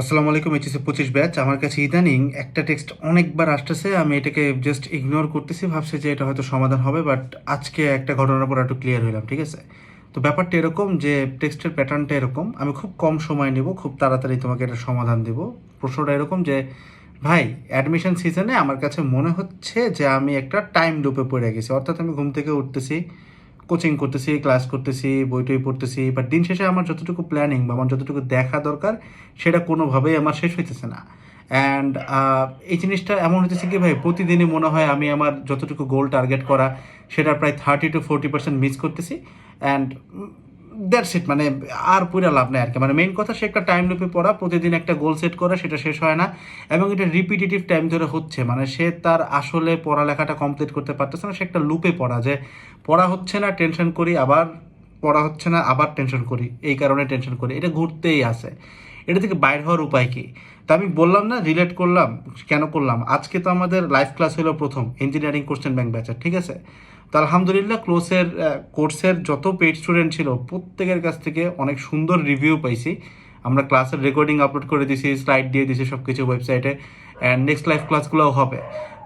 আসসালামু আলাইকুম এইচএসি পঁচিশ ব্যাচ। আমার কাছে ইদানিং একটা টেক্সট অনেকবার আসতেছে, আমি এটাকে জাস্ট ইগনোর করতেছি, ভাবছি যে এটা হয়তো সমাধান হবে বাট আজকে একটা ঘটনার পর একটু ক্লিয়ার হইলাম, ঠিক আছে? তো ব্যাপারটা এরকম যে টেক্সটের প্যাটার্নটা এরকম, আমি খুব কম সময় নেব, খুব তাড়াতাড়ি তোমাকে এটা সমাধান দেব। প্রশ্নটা এরকম যে, ভাই অ্যাডমিশন সিজনে আমার কাছে মনে হচ্ছে যে আমি একটা টাইম লুপে পড়ে গেছি, অর্থাৎ আমি ঘুম থেকে উঠতেছি কোচিং করতেছি ক্লাস করতেছি, বই টই পড়তেছি বাট দিন শেষে আমার যতটুকু প্ল্যানিং বা আমার যতটুকু দেখা দরকার, সেটা কোনোভাবেই আমার শেষ হইতেছে না। অ্যান্ড এই জিনিসটা এমন হতেছে কি ভাই, প্রতিদিনই মনে হয় আমি আমার যতটুকু গোল টার্গেট করা সেটা প্রায় thirty two forty percent miss করতেছি। অ্যান্ড দ্যাটস ইট মানে আর পুরো লাভ নেই আর কি। মানে মেইন কথা সে একটা টাইম লুপে পড়া, প্রতিদিন একটা গোল সেট করা, সেটা শেষ হয় না। এবং এটা রিপিটেটিভ টাইম ধরে হচ্ছে। মানে সে তার আসলে পড়ালেখাটা কমপ্লিট করতে পারতেছে না, সে একটা লুপে পড়া যে পড়া হচ্ছে না টেনশন করি, আবার পড়া হচ্ছে না, আবার টেনশন করি, এই কারণে টেনশন করি। এটা ঘুরতেই আছে। এটা থেকে বাইর হওয়ার উপায় কি? তা আমি বললাম না রিলেট করলাম, কেন করলাম? আজকে তো আমাদের লাইভ ক্লাস হলো প্রথম ইঞ্জিনিয়ারিং কোশ্চেন ব্যাংক ব্যাচার ঠিক আছে? তো আলহামদুলিল্লাহ ক্লোসের কোর্সের যত পেড স্টুডেন্ট ছিল প্রত্যেকের কাছ থেকে অনেক সুন্দর রিভিউ পাইছি। আমরা ক্লাসের রেকর্ডিং আপলোড করে দিছি স্লাইড দিয়ে দিছি সব কিছু ওয়েবসাইটে অ্যান্ড নেক্সট লাইভ ক্লাসগুলোও হবে।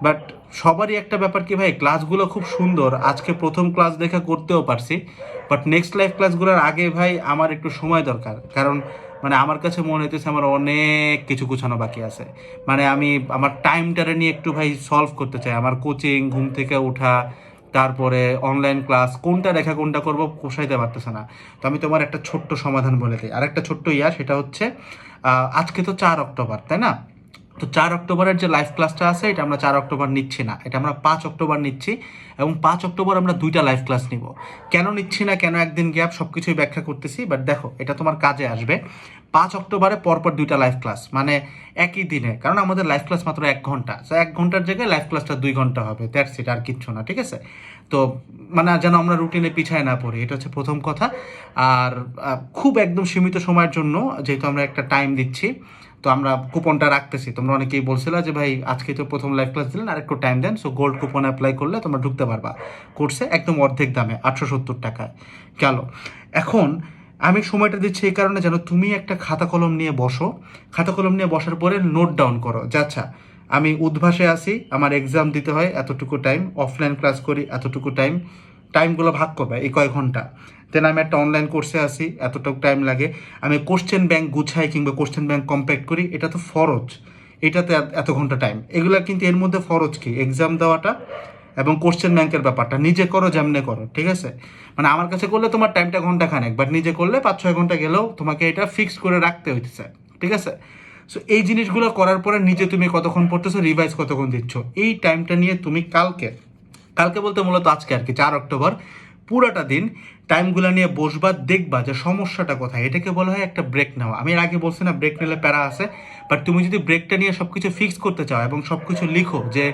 বাট সবারই একটা ব্যাপার কি ভাই ক্লাসগুলো খুব সুন্দর। আজকে প্রথম ক্লাস দেখা করতেও পারছি বাট নেক্সট লাইভ ক্লাসগুলোর আগে ভাই আমার একটু সময় দরকার। কারণ মানে আমার কাছে মনে হইতেছে আমার অনেক কিছু গুছানো বাকি আছে। মানে আমি, আমার টাইমটারে নিয়ে একটু ভাই সলভ করতে চাই। আমার কোচিং ঘুম থেকে ওঠা তারপরে অনলাইন ক্লাস কোনটা দেখা, কোনটা করব পোষাইতে পারতেছে না। তো আমি তোমার একটা ছোট্ট সমাধান বলে দিই। আর একটা ছোট্ট ইয়া, সেটা হচ্ছে আজকে তো চার অক্টোবর, তাই না? তো চার অক্টোবরের যে লাইভ ক্লাসটা আছে, এটা আমরা চার অক্টোবর নিচ্ছি না। এটা আমরা পাঁচ অক্টোবর নিচ্ছি এবং পাঁচ অক্টোবর আমরা দুইটা লাইভ ক্লাস নিব। কেন নিচ্ছি না, কেন একদিন গ্যাপ সব কিছুই ব্যাখ্যা করতেছি বাট দেখো, এটা তোমার কাজে আসবে। পাঁচ অক্টোবরে পরপর দুইটা লাইভ ক্লাস মানে একই দিনে, কারণ আমাদের লাইভ ক্লাস মাত্র এক ঘণ্টা। তো এক ঘণ্টার জায়গায় লাইভ ক্লাসটা দুই ঘণ্টা হবে দ্যাটস ইট আর কিচ্ছু না, ঠিক আছে? তো মানে যেন আমরা রুটিনে পিছায় না পড়ি, এটা হচ্ছে প্রথম কথা। আর খুব একদম সীমিত সময়ের জন্য, যেহেতু আমরা একটা টাইম দিচ্ছি তো আমরা কুপনটা রাখতেছি। তোমরা অনেকেই বলছিলা যে, ভাই, আজকে তো প্রথম লাইভ ক্লাস দিলেন আর একটু টাইম দেন। সো গোল্ড কুপন অ্যাপ্লাই করলে তোমরা ঢুকতে পারবা। কোর্সে একদম অর্ধেক দামে, আটশো সত্তর টাকায়। গেল। এখন আমি সময়টা দিচ্ছি এই কারণে যেন তুমি একটা খাতা কলম নিয়ে বসো। খাতা কলম নিয়ে বসার পরে নোট ডাউন করো যে আচ্ছা আমি উদ্ভাসে আসি আমার এক্সাম দিতে হয়, এতটুকু টাইম অফলাইন ক্লাস করি, এতটুকু টাইম টাইমগুলো ভাগ করবে, এই কয় ঘণ্টা। দেন আমি একটা অনলাইন কোর্সে আসি এতটুকু টাইম লাগে। আমি কোশ্চেন ব্যাংক গুছাই কিংবা কোশ্চেন ব্যাংক কম্প্যাক্ট করি, এটা তো ফরজ। এটাতে এত- এত ঘণ্টা টাইম এগুলো কিন্তু এর মধ্যে ফরজ কি? এক্সাম দেওয়াটা এবং কোশ্চেন ব্যাংকের ব্যাপারটা। নিজে করো যেমনে করো, ঠিক আছে? মানে আমার কাছে করলে তোমার টাইমটা ঘণ্টা খানেক বাট নিজে করলে পাঁচ, ছয় ঘণ্টা গেলেও তোমাকে এটা ফিক্স করে রাখতে হইতেছে, ঠিক আছে? সো এই জিনিসগুলো করার পরে নিজে তুমি কতক্ষণ পড়তেছো রিভাইজ কতক্ষণ দিচ্ছ? এই টাইমটা নিয়ে তুমি কালকে কালকে বলতে মূলত আজকে আর কি, চার অক্টোবর। পুরাটা দিন টাইমগুলো নিয়ে বসবা, দেখবা যে সমস্যাটা কোথায়। এটাকে বলা হয় একটা ব্রেক নেওয়া। আমি এর আগে বলছি না, ব্রেক নিলে প্যারা আছে। বাট তুমি যদি ব্রেকটা নিয়ে সব কিছু ফিক্স করতে চাও এবং সব কিছু লিখো যে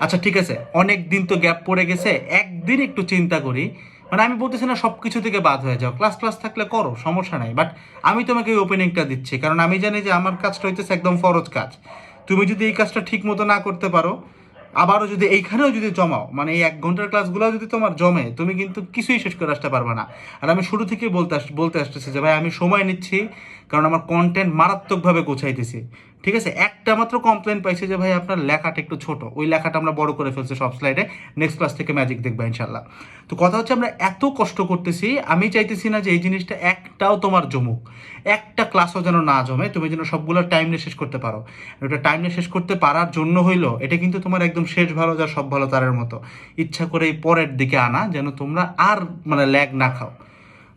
আচ্ছা ঠিক আছে, অনেক দিন তো গ্যাপ পড়ে গেছে, একদিন একটু চিন্তা করি। মানে আমি বলতেছি না সব কিছু থেকে বাদ হয়ে যাও। ক্লাস ক্লাস থাকলে করো, সমস্যা নাই। বাট আমি তোমাকে এই ওপেনিংটা দিচ্ছি। কারণ আমি জানি যে আমার কাজটা হইতেছে একদম ফরজ কাজ। তুমি যদি এই কাজটা ঠিক মতো না করতে পারো আবারও যদি এইখানেও যদি জমাও মানে এই এক ঘণ্টার ক্লাসগুলো যদি তোমার জমে, তুমি কিন্তু কিছুই শেষ করে আসতে পারবে না। আর আমি শুরু থেকে বলতে আস, বলতে আসতেছি যে ভাই, আমি সময় নিচ্ছি, কারণ আমার কন্টেন্ট মারাত্মকভাবে গোছাইতেছি। ঠিক আছে? একটা মাত্র কমপ্লেন পাইছে যে, ভাই, আপনার লেখাটা একটু ছোট। ওই লেখাটা আমরা বড় করে ফেলছি সব স্লাইডে নেক্সট ক্লাস থেকে ম্যাজিক দেখবে ইনশাল্লাহ তো কথা হচ্ছে, আমরা এত কষ্ট করতেছি, আমি চাইতেছি না যে, এই জিনিসটা একটাও তোমার জমুক। একটা ক্লাসও যেন না জমে, তুমি যেন সবগুলো টাইম নিয়ে শেষ করতে পারো। ওটা টাইম নিয়ে শেষ করতে পারার জন্য হইল, এটা কিন্তু তোমার একদম শেষ ভালো যা সব ভালো তারের মতো। ইচ্ছা করে এই পরের দিকে আনা, যেন তোমরা আর মানে ল্যাগ না খাও।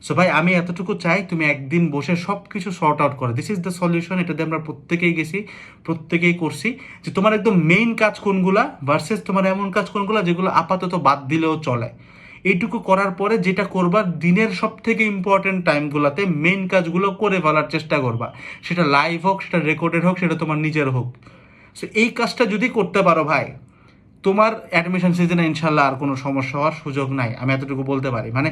সো ভাই, আমি এতটুকু চাই তুমি একদিন বসে সব কিছু শর্ট আউট করো দিস ইজ দ্য সলিউশন এটাতে আমরা প্রত্যেকেই গেছি, প্রত্যেকেই করছি যে তোমার একদম মেইন কাজ কোনগুলা ভার্সেস তোমার এমন কাজ কোনগুলা যেগুলো আপাতত বাদ দিলেও চলে। এইটুকু করার পরে যেটা করবা, দিনের সব থেকে ইম্পর্টেন্ট টাইমগুলোতে মেইন কাজগুলো করে ফেলার চেষ্টা করবা। সেটা লাইভ হোক, সেটা রেকর্ডেড হোক, সেটা তোমার নিজের হোক। সো এই কাজটা যদি করতে পারো ভাই, তোমার অ্যাডমিশন সিজনে ইনশাল্লাহ আর কোনো সমস্যা হওয়ার সুযোগ নাই। আমি এতটুকু বলতে পারি। মানে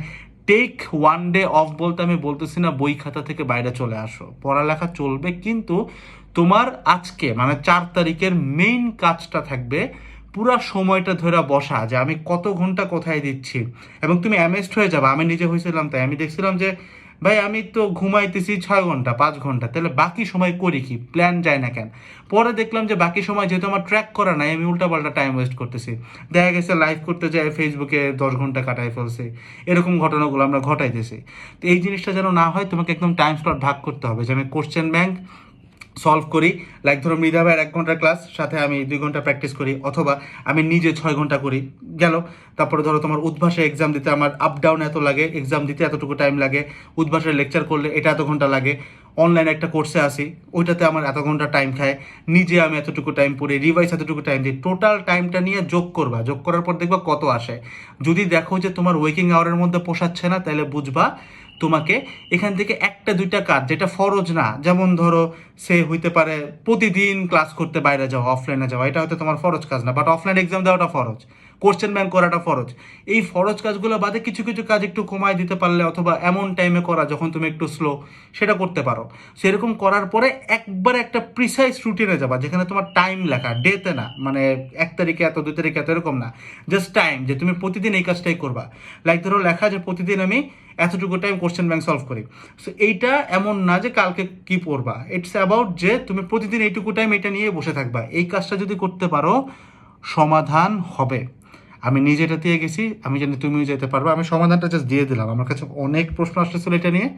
টেক ওয়ান ডে অফ বলতে আমি বলতেছি না, বই খাতা থেকে বাইরে চলে আসো। পড়ালেখা চলবে, কিন্তু তোমার আজকে মানে চার তারিখের মেইন কাজটা থাকবে, পুরা সময়টা ধরে বসা, যে আমি কত ঘণ্টা কোথায় দিচ্ছি। এবং তুমি অ্যামেজড হয়ে যাবে, আমি নিজে হয়েছিলাম তাই। আমি দেখছিলাম যে ভাই, আমি তো ঘুমাইতেছি ছয় ঘণ্টা, পাঁচ ঘণ্টা, তাহলে বাকি সময় করি কি? প্ল্যান যায় না কেন? পরে দেখলাম যে বাকি সময় যেহেতু আমার ট্র্যাক করা নাই, আমি উল্টাপাল্টা টাইম ওয়েস্ট করতেছি। দেখা গেছে লাইভ করতে যাই ফেসবুকে দশ ঘণ্টা কাটাই ফেলছে। এরকম ঘটনাগুলো আমরা ঘটাইতেছি। তো এই জিনিসটা যেন না হয়, তোমাকে একদম টাইম স্লট ভাগ করতে হবে যে আমি কোশ্চেন ব্যাংক সলভ করি। লাইক ধরো মৃধা ভাইয়ের এক ঘণ্টার ক্লাস সাথে আমি দুই ঘণ্টা প্র্যাকটিস করি, অথবা আমি নিজে ছয় ঘণ্টা করি। গেল। তারপরে ধরো তোমার উদ্ভাসে এক্সাম দিতে আমার আপ ডাউন এত লাগে এক্সাম দিতে এতটুকু টাইম লাগে, উদ্ভাসের লেকচার করলে এটা এত ঘণ্টা লাগে। অনলাইনে একটা কোর্সে আসি, ওইটাতে আমার এত ঘণ্টা টাইম খায়। নিজে আমি এতটুকু টাইম পড়ি রিভাইস এতটুকু টাইম দিই। টোটাল টাইমটা নিয়ে যোগ করবা। যোগ করার পর দেখবা কত আসে। যদি দেখো যে তোমার ওয়েকিং আওয়ারের মধ্যে পোষাচ্ছে না, তাহলে বুঝবা তোমাকে এখান থেকে একটা, দুইটা কাজ যেটা ফরজ না। যেমন ধরো, সে হইতে পারে প্রতিদিন ক্লাস করতে বাইরে যাওয়া অফলাইনে যাওয়া, এটা হয়তো তোমার ফরজ কাজ না বাট অফলাইন এক্সাম দেওয়াটা ফরজ। কোশ্চেন ব্যাংক করাটা ফরজ। এই ফরজ কাজগুলো বাদে কিছু কিছু কাজ একটু কমায় দিতে পারলে অথবা এমন টাইমে করা যখন তুমি একটু স্লো সেটা করতে পারো। সেরকম করার পরে একবারে একটা প্রিসাইজ রুটিনে যাবা, যেখানে তোমার টাইম লেখা ডেতে না মানে এক তারিখে এত, দুই তারিখে এত, এরকম না। জাস্ট টাইম যে তুমি প্রতিদিন এই কাজটাই করবা। লাইক ধরো লেখা যে প্রতিদিন আমি এতটুকু টাইম কোশ্চেন ব্যাংক সলভ করি। সো এইটা এমন না যে কালকে কি পড়বা। ইটস অ্যাবাউট যে তুমি প্রতিদিন এইটুকু টাইম এটা নিয়ে বসে থাকবা। এই কাজটা যদি করতে পারো, সমাধান হবে। আমি নিজে এটা দিয়ে গেছি, আমি জানি তুমিও যেতে পারবে। আমি সমাধানটা জাস্ট দিয়ে দিলাম। আমার কাছে অনেক প্রশ্ন আসতেছিল এটা নিয়ে।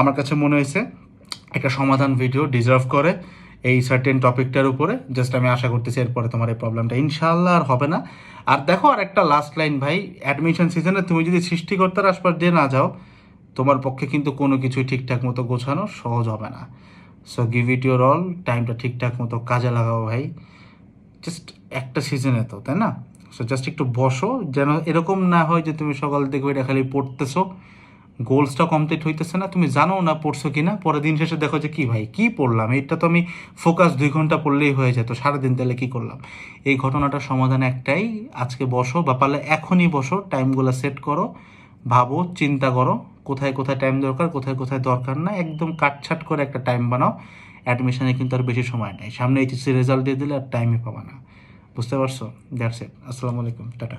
আমার কাছে মনে হয়েছে একটা সমাধান ভিডিও ডিজার্ভ করে এই সার্টেন টপিকটার উপরে। জাস্ট আমি আশা করতেছি এরপরে তোমার এই প্রবলেমটা ইনশাল্লাহ আর হবে না। আর দেখো, আর একটা লাস্ট লাইন ভাই অ্যাডমিশন সিজনে তুমি যদি সৃষ্টিকর্তার আশপাশ দিয়ে না যাও, তোমার পক্ষে কিন্তু কোনো কিছুই ঠিকঠাক মতো গোছানো সহজ হবে না। So give it your all টাইমটা ঠিকঠাক মতো কাজে লাগাও, ভাই। জাস্ট একটা সিজনে তো, তাই না? সো জাস্ট একটু বসো। যেন এরকম না হয় যে তুমি সকাল থেকে ওইটা খালি পড়তেছো। গোলসটা কমপ্লিট হইতেছে না। তুমি জানো না পড়ছো কি না পরের দিন শেষে দেখো যে কি ভাই, কি পড়লাম? এটা তো আমি ফোকাস দুই ঘণ্টা পড়লেই হয়ে যেত। সারাদিন তাহলে কি করলাম? এই ঘটনাটার সমাধান একটাই। আজকে বসো। বা পারলে এখনই বসো। টাইমগুলো সেট করো। ভাবো, চিন্তা করো। কোথায় কোথায় টাইম দরকার, কোথায় কোথায় দরকার না। একদম কাটছাট করে একটা টাইম বানাও। অ্যাডমিশনে কিন্তু আর বেশি সময় নেই। সামনে এইচএসসি রেজাল্ট দিয়ে দিলে আর টাইমই পাবা না। বুঝতে পারছ? দ্যাটস ইট আসসালামু আলাইকুম। টাটা।